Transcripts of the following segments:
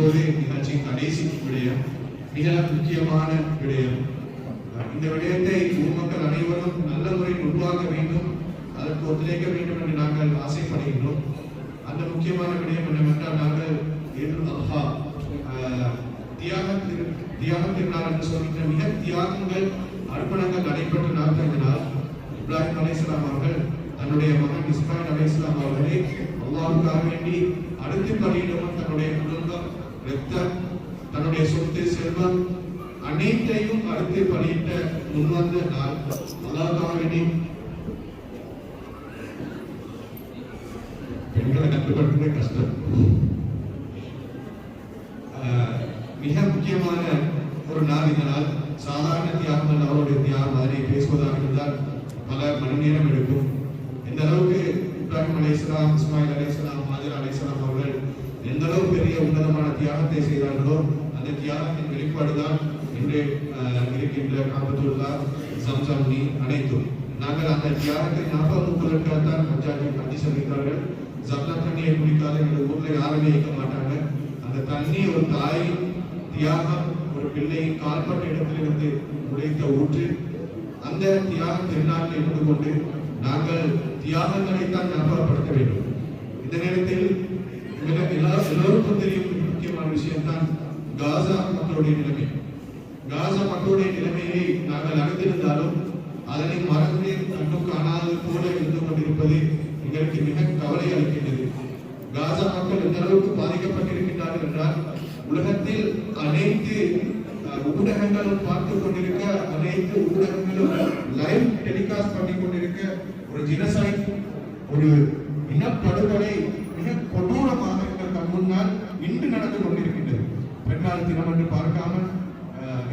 இப்போது நிகழ்ச்சியின் கடைசி விடயம் மிக முக்கியமான விடயம். இந்த விடயத்தை பொதுமக்கள் அனைவரும் நல்ல முறையில் உருவாக்க வேண்டும் அதற்கு ஒத்துழைக்க வேண்டும் என்று நாங்கள் ஆசைப்படுகின்றோம். அந்த முக்கியமான விடயம் என்னவென்றால் நாங்கள் ஏது அல்ஹா தியாக திரு- தியாக திருநாள் என்று சொல்கின்ற மிக தியாகங்கள் அர்ப்பணங்கள் நடைபெற்ற நாங்கள் என்றால் இப்ராஹிம் அலைஹிஸ்ஸலாம் அவர்கள் தன்னுடைய மகன் இஸ்மாயில் அலைஹிஸ்ஸலாம் அவர்களை அல்லாவுக்காக வேண்டி அடுத்து பலியிடவும் தன்னுடைய குடும்பம் ரத்தம் தன்னுடைய சொத்து செல்வம் அனைத்தையும் அடுத்து பலியிட்ட முன்வந்த நாள் அல்லாஹ்வுக்காக பெண்களை கட்டுப்படுத்துறது கஷ்டம். மிக முக்கியமான ஒரு நாள் இந்த நாள். சாதாரண தியாகம் அவருடைய தியாகம். அதனை பேசுவதாக இருந்தால் பல மணி நேரம் எடுக்கும். இந்த அளவுக்கு இப்ராஹிம் அலைஹிஸ்ஸலாம் இஸ்மாயில் அலைஹிஸ்ஸலாம் ஹாஜர் அலைஹிஸ்ஸலாம் அவர்கள் எந்த அளவு பெரிய உன்னதமான தியாகத்தை செய்தார்களோ அந்த தியாகத்தின் வெளிப்பாடுதான் இன்று இருக்கின்ற காபத்துல்லா சம்சம் நீ அனைத்தும். நாங்கள் அந்த தியாகத்தை ஞாபகம் முப்பதற்காகத்தான் பஞ்சாபி பந்தி சொல்கிறார்கள் ஜப்னா தண்ணியை குடிக்காத எங்கள் ஊர்ல யாருமே இருக்க மாட்டாங்க. அந்த தண்ணி ஒரு தாய் தியாகம் ஒரு பிள்ளையின் கால்பட்ட இடத்திலிருந்து உடைத்த ஊற்று. அந்த தியாக திருநாட்டில் இருந்து கொண்டு நாங்கள் தியாகங்களை தான் ஞாபகப்படுத்த வேண்டும். இந்த நேரத்தில் எங்களுக்கு எல்லா- எல்லோருக்கும் தெரியும் முக்கியமான விஷயம் தான் காசா மக்களுடைய நிலைமை. காசா மக்களுடைய நிலைமையை நாங்கள் அறிந்திருந்தாலும் அதனை மறந்து கண்டும் காணாதது போல இருந்து கொண்டிருப்பது எங்களுக்கு மிக கவலை அளிக்கின்றது. காசா மக்கள் எந்த அளவுக்கு பாதிக்கப்பட்டிருக்கின்றார்கள் என்றால் உலகத்தில் அனைத்து ஊடகங்களும் பார்த்து கொண்டிருக்க அனைத்து ஊடகங்களும் லைவ் டெலிகாஸ்ட் பண்ணி கொண்டிருக்க ஒரு ஜினசாய் ஒரு இனப்படுகொலை மிக கொடூரமாக எங்கள் கண் முன்னால் இன்று நடந்து கொண்டிருக்கின்றது. பெருநாள் தினம் என்று பார்க்காமல்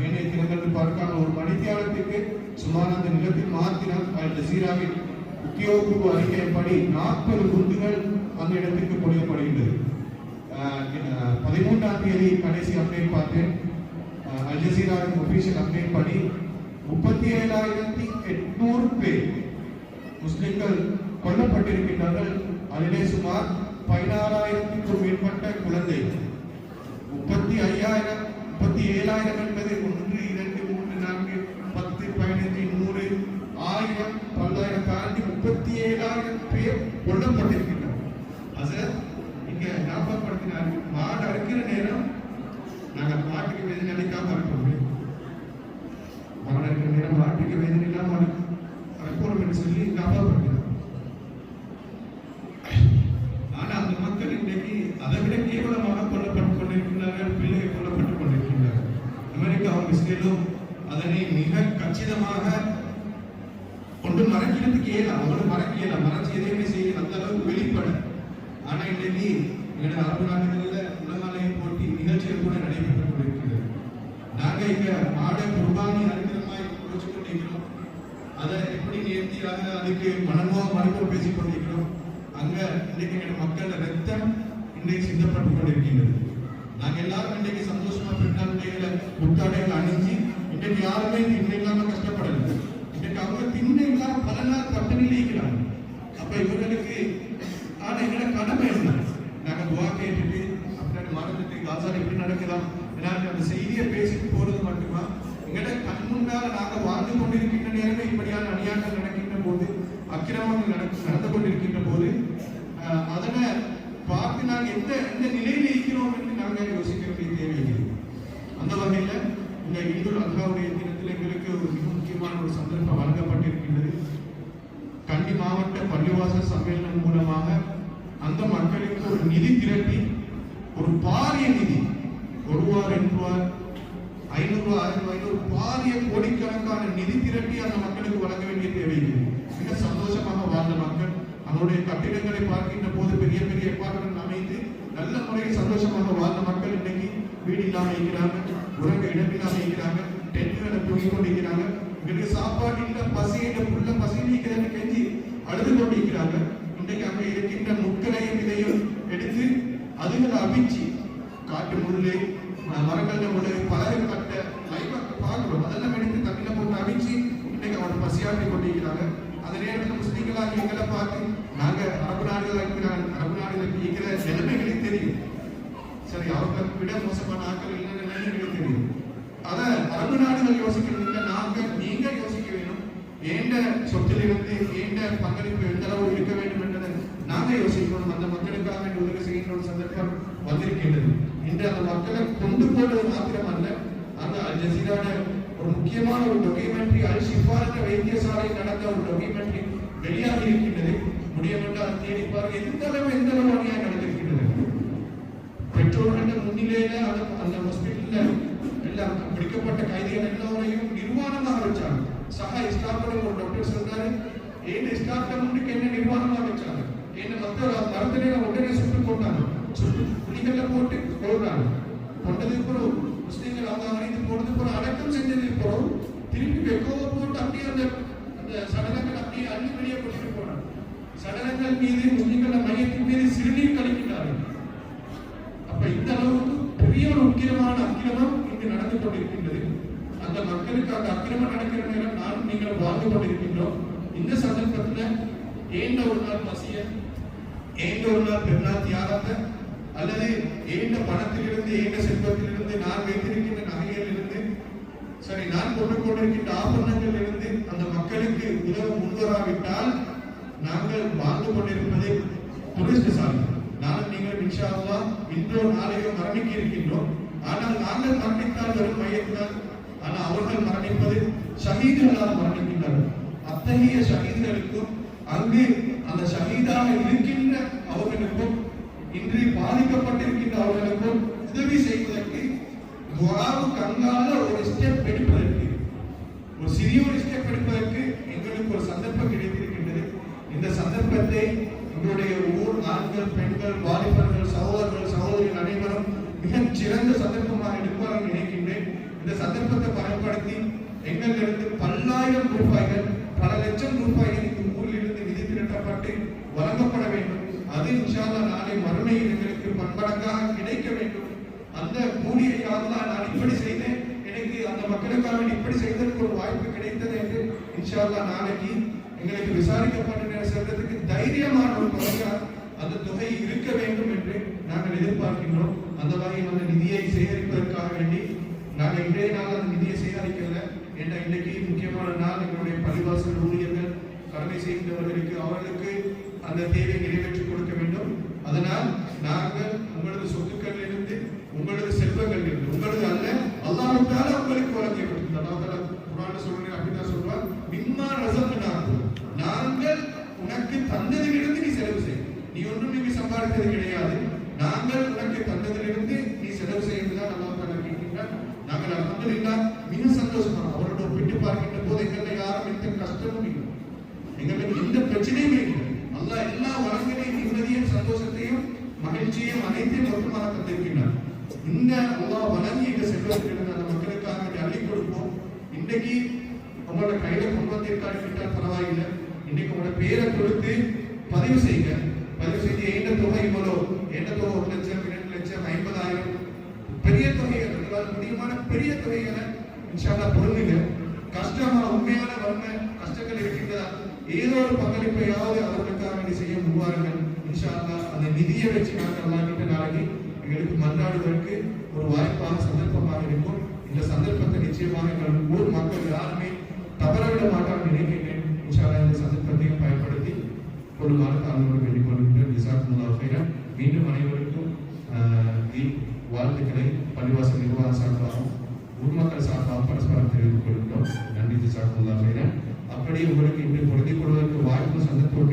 ஏனைய தினங்கள் என்று பார்க்காமல் ஒரு மணித்தியாலத்துக்கு சுமார் அந்த நிலத்தில் மாத்திரம் ஜசீராவின் உத்தியோகபூர்வ அறிக்கையின்படி நாற்பது குண்டுகள் அந்த இடத்திற்கு பொழியப்படுகின்றது பதிமூன்றாம் தேதி கடைசி அப்டேட் பார்த்தேன். அல் ஜசீராவின் ஒபிஷியல் அப்டேட் படி முப்பத்தி ஏழாயிரத்தி எட்நூறு பேர் முஸ்லிம்கள் கொல்லப்பட்டிருக்கின்றார்கள். அதிலே சுமார் பதினாறாயிரத்திற்கும் மேற்பட்ட குழந்தை முப்பத்தி ஐயாயிரம் முப்பத்தி ஏழாயிரம் என்பது ஒன்று இரண்டு மூன்று நான்கு பத்து பதினைந்து நூறு ஆயிரம் பல்லாயிரம் தாண்டி முப்பத்தி ஏழாயிரம் பேர் கொல்லப்பட்டிருக்கின்றனர். அது இங்க ஞாபகப்படுத்தினார்கள். மாடு அறுக்கிற நேரம் நாங்கள் மாட்டுக்கு வேதனை அளிக்காம இருக்கோம் மாடு அறுக்கிற நேரம் மாட்டுக்கு வேதனை இல்லாமல் அறு- என்று சொல்லி ஞாபகப்படுத்த அரசியலும் அதனை மிக கச்சிதமாக ஒன்று மறைக்கிறதுக்கு இயலாம் அவங்களும் மறைக்க இயலாம் மறைச்சு எதையுமே செய்ய அந்த அளவுக்கு வெளிப்பட ஆனா இன்னைக்கு எனது அரபு நாடுகளில் உலகாலய போட்டி நிகழ்ச்சிகள் கூட நடைபெற்றுக் கொண்டிருக்கிறது. நாங்க இங்க மாட குர்பானி அறுக்கிற குறைச்சு கொண்டிருக்கிறோம். அதை எப்படி நேர்த்தியாக அதுக்கு மனமோ மனமோ பேசிக் கொண்டிருக்கிறோம். அங்க இன்னைக்கு எங்கள் மக்கள் ரத்தம் இன்றைக்கு சிந்தப்பட்டு கொண்டிருக்கின்றது. நாங்க எல்லாரும் இன்றைக்கு சந்தோஷமா பெண்ணாண்டைகளை முத்தாடைகள் அணிஞ்சு இன்றைக்கு யாருமே திண்ணை இல்லாம கஷ்டப்படல இன்றைக்கு அவங்க திண்ணை இல்லாம பல நாள் பட்டினியில் இருக்கிறாங்க. அப்ப இவர்களுக்கு ஆனா எங்களோட கடமை என்ன? நாங்க துவா கேட்டுட்டு அப்படியே மறந்துட்டு காசால எப்படி நடக்கலாம்? ஏன்னா அந்த செய்தியை பேசிட்டு போறது மட்டுமா? எங்கட கண் முன்னால் நாங்க வாழ்ந்து கொண்டிருக்கின்ற நேரமே இப்படியான அநியாயங்கள் நடக்கின்ற போது அக்கிரமங்கள் நடந்து கொண்டிருக்கின்ற போது அதனை பார்த்து நாங்க எந்த எந்த நிலையில இருக்கிறோம் என்று நாங்கள் யோசிக்க வேண்டிய தேவையில்லை. அந்த வகையில இந்த இந்து அல்ஹாவுடைய தினத்தில் எங்களுக்கு ஒரு மிக முக்கியமான ஒரு சந்தர்ப்பம் வழங்கப்பட்டிருக்கின்றது. கண்டி மாவட்ட பள்ளிவாசல் சம்மேளனம் மூலமாக அந்த மக்களுக்கு ஒரு நிதி திரட்டி ஒரு பாரிய நிதி ஒரு ரூபா ரெண்டு ரூபா ஐநூறு ஆயிரம் ரூபாய் ஒரு பாரிய கோடிக்கணக்கான நிதி திரட்டி அந்த மக்களுக்கு வழங்க வேண்டிய தேவையில்லை. மிக சந்தோஷமாக வாழ்ந்த மக்கள் அவருடைய கட்டிடங்களை பார்க்கின்ற போது பெரிய பெரிய அப்பார்ட்மெண்ட் அமைத்து நல்ல முறையில் சந்தோஷமாக வாழ்ந்த மக்கள் இன்னைக்கு வீடு இல்லாமல் இருக்கிறாங்க உறங்க இடம் இல்லாமல் இருக்கிறாங்க டென்ட்களை தூங்கி கொண்டிருக்கிறாங்க. எங்களுக்கு சாப்பாடு இல்லை பசி இல்ல புள்ள பசி நீக்கிறேன்னு கெஞ்சி அழுது கொண்டிருக்கிறாங்க. இன்றைக்கு அங்க இருக்கின்ற முட்களையும் இதையும் எடுத்து அதுகளை அவிச்சு காட்டு முள்ளு மரங்கள் முள்ளு பலரும் கட்ட லைவா பார்க்கிறோம். அதெல்லாம் எடுத்து தண்ணியில போட்டு அவிச்சு இன்னைக்கு அவங்க பசியாற்றி கொண்டிருக்கிறாங்க. அந்த நேரத்தில் முஸ்லீம்களாக எங்களை பார்த்து நாங்க அரபு நாடுகள் இருக்கிறாங்க அரபு நாடுகளுக்கு இருக்கிற நிலைமைகளே தெரியும் சரி அவர்களை விட மோசமான ஆக்கள் இல்லைன்னு எங்களுக்கு தெரியும். அத அரபு நாடுகள் யோசிக்கிறது நாங்க நீங்க யோசிக்க வேணும். ஏண்ட சொத்திலிருந்து ஏண்ட பங்களிப்பு எந்த அளவு இருக்க வேண்டும் என்றதை நாங்க யோசிக்கணும். அந்த மக்களுக்காக வேண்டி உதவி செய்கின்ற ஒரு சந்தர்ப்பம் வந்திருக்கின்றது. இன்று அந்த மக்களை கொண்டு போவது மாத்திரம் அல்ல அந்த அல் ஜசீரான ஒரு முக்கியமான ஒரு டொக்குமெண்ட்ரி அல் ஷிஃபா என்ற வைத்தியசாலை நடந்த ஒரு டொக்குமெண்ட்ரி வெளியாகி இருக்கின்றது. முடியமென்றால் தேடி பாருங்க எந்த அளவு எந்த அளவு அநியாயம் நடந்திருக்கு? பெற்றோர்கள் முன்னிலையில அந்த அந்த ஹாஸ்பிட்டல்ல எல்லாம் பிடிக்கப்பட்ட கைதிகள் எல்லோரையும் நிர்வாணமாக வச்சாங்க. சக ஸ்டாஃபோட ஒரு டாக்டர் சொன்னாரு ஏன் ஸ்டாஃப்ல முன்னுக்கு என்ன நிர்வாணமாக வச்சாங்க? என்ன மத்த மரத்திலே உடனே சுட்டு போட்டாங்க சுட்டு புலிகள்ல போட்டு கொள்றாங்க கொண்டதுக்கு அப்புறம் முஸ்லீம்கள் அவங்க அணைத்து போனதுக்கு அப்புறம் அடக்கம் செஞ்சதுக்கு அப்புறம் திருப்பி வெக்கோவை போட்டு அப்படியே அந்த அந்த சடலங்கள் அப்படியே அள்ளி வெளியே கொண்டு போனாங்க. சடலங்கள் மீது முஸ்லீம்கள் மையத்தின் மீது சிறுநீர் கழிக்கிறார்கள் கொண்டிருக்கின்றது அந்த மக்களுக்கு அந்த அக்கிரமம் நடக்கிற நேரம் நானும் நீங்கள் வாழ்ந்து கொண்டிருக்கின்றோம். இந்த சந்தர்ப்பத்துல ஏண்ட ஒரு நாள் பசிய ஏண்ட ஒரு நாள் பெருநாள் தியாகத்தை அல்லது ஏண்ட பணத்திலிருந்து ஏண்ட செல்வத்திலிருந்து நான் வைத்திருக்கின்ற நகைகளிலிருந்து சரி நான் கொண்டு கொண்டிருக்கின்ற ஆபரணங்கள் இருந்து அந்த மக்களுக்கு உதவ முன்வராவிட்டால் நாங்கள் வாழ்ந்து கொண்டிருப்பது சாமி நானும் நீங்கள் இன்ஷா அல்லாஹ் இன்றோ நாளையோ மரணிக்க இருக்கின்றோம். ஆனால் நாங்கள் மரணித்தால் வெறும் மையத்தினால் ஆனால் அவர்கள் மரணிப்பது ஷஹீதுகளால் மரணிக்கின்றனர். அத்தகைய ஷஹீதுகளுக்கும் அங்கு அந்த ஷஹீதாக இருக்கின்ற அவர்களுக்கும் இன்று பாதிக்கப்பட்டிருக்கின்ற அவர்களுக்கும் உதவி செய்வதற்கு துவாவுக்கு அங்கால ஒரு ஸ்டெப் எடுப்பதற்கு ஒரு சிறிய ஒரு ஸ்டெப் எடுப்பதற்கு எங்களுக்கு ஒரு சந்தர்ப்பம் கிடைத்திருக்கின்றது. இந்த சந்தர்ப்பத்தை எங்களுடைய ஊர் ஆண்கள் பெண்கள் வாலிபர்கள் சகோதரர்கள் சகோதரிகள் அனைவரும் சிறந்த சந்தர்ப்பமாக எடுப்பார்கள் நினைக்கின்றேன். இந்த சந்தர்ப்பத்தை பயன்படுத்தி எங்களிலிருந்து பல்லாயிரம் ரூபாய்கள் பல லட்சம் ரூபாய்கள் இந்த ஊரில் இருந்து நிதி திரட்டப்பட்டு வழங்கப்பட வேண்டும். அது இன்ஷால்லா நாளை மறுமையில் எங்களுக்கு பன்மடங்காக கிடைக்க வேண்டும். அந்த கூலியை யாரெல்லாம் நான் இப்படி செய்தேன். எனக்கு அந்த மக்களுக்காக இப்படி செய்ததற்கு ஒரு வாய்ப்பு கிடைத்தது என்று இன்ஷால்லா நாளைக்கு எங்களுக்கு விசாரிக்கப்பட்ட நேரம் செல்றதுக்கு தைரியமான ஒரு தொகையா அந்த தொகை இருக்க வேண்டும் என்று நாங்கள் எதிர்பார்க்கின்றோம் அந்த வகையில் அந்த நிதியை சேகரிப்பதற்காக வேண்டி நாங்கள் இன்றைய நாள் அந்த நிதியை சேகரிக்கல. என்ற இன்றைக்கு முக்கியமான நாள் எங்களுடைய பள்ளிவாசல் ஊழியர்கள் கடமை செய்கின்றவர்களுக்கு அவர்களுக்கு அந்த தேவை நிறைவேற்றி கொடுக்க வேண்டும். அதனால் நாங்கள் உங்களது சொத்துக்களிலிருந்து உங்களது செல்வங்கள் இருந்து உங்களது அல்ல அல்லாஹ்வுக்காக உங்களுக்கு வழங்கப்பட்டது அல்லாஹ் தஆலா சொல்றேன் அப்படிதான் சொல்வார் மிம்மா ரசம் நாங்கள் உனக்கு தந்ததிலிருந்து நீ செலவு செய். நீ ஒன்றும் நீங்க சம்பாதித்தது கிடையாது. நாங்கள் தந்ததிலிருந்து நீ செலவு செய்வதுதான் அல்லாஹ் தஆலா நாங்கள் அல்ஹம்துலில்லாஹ் மிக சந்தோஷமா அவரோட ஒப்பிட்டு பார்க்கின்ற போது எங்களுக்கு யாரும் எந்த கஷ்டமும் இல்லை. எங்களுக்கு எந்த பிரச்சனையுமே இல்லை. அல்லாஹ் எல்லா வளங்களையும் நிம்மதியும் சந்தோஷத்தையும் மகிழ்ச்சியும் அனைத்தையும் மொத்தமாக தந்திருக்கின்றார் இந்த அல்லா வளங்கி இந்த செல்வத்திலிருந்து அந்த மக்களுக்காக அள்ளி கொடுப்போம். இன்னைக்கு உங்களோட கையில கொண்டு வந்திருக்காரு பரவாயில்லை. இன்னைக்கு உங்களோட பேரை கொடுத்து பதிவு செய்யுங்க. பதிவு செய்து எந்த தொகை இவ்வளோ எந்த தொகை ஒரு லட்சம் ஐம்பதாயிரம். பெரிய தொகைகள் உங்களால் முடியுமான பெரிய தொகைகளை இன்ஷால்லா பொருளுங்க கஷ்டமா உண்மையான வறுமை கஷ்டங்கள் இருக்கின்றதா ஏதோ ஒரு பங்களிப்பையாவது அவர்களுக்காக வேண்டி செய்ய முன்வாருங்கள் இன்ஷால்லா அல்லாஹ் அந்த நிதியை வச்சு நாங்கள் அல்லாஹ் கிட்ட நாளைக்கு எங்களுக்கு மன்றாடுவதற்கு ஒரு வாய்ப்பாக சந்தர்ப்பமாக இருக்கும். இந்த சந்தர்ப்பத்தை நிச்சயமாக எங்கள் ஊர் மக்கள் யாருமே தவறவிட மாட்டார்கள் நினைக்கின்றேன் இன்ஷால்லா இந்த சந்தர்ப்பத்தையும் பயன்படுத்தி ஒரு காலத்தாளோடு வேண்டிக் கொள்கின்றேன் ஜிசாக்குமுல்லா ஃபைரன் மீண்டும் அனைவருக்கும் வாழ்த்துக்களை பள்ளிவாசல் நிர்வாக சார்பாகவும் ஊர் சார்பாகவும் பரஸ்பரம் தெரிவித்துக் கொள்கிறோம் நன்றி ஜிசாக்குமுல்லா அப்படியே உங்களுக்கு இன்று பொருந்திக் கொள்வதற்கு வாய்ப்பு சந்தர்ப்பம்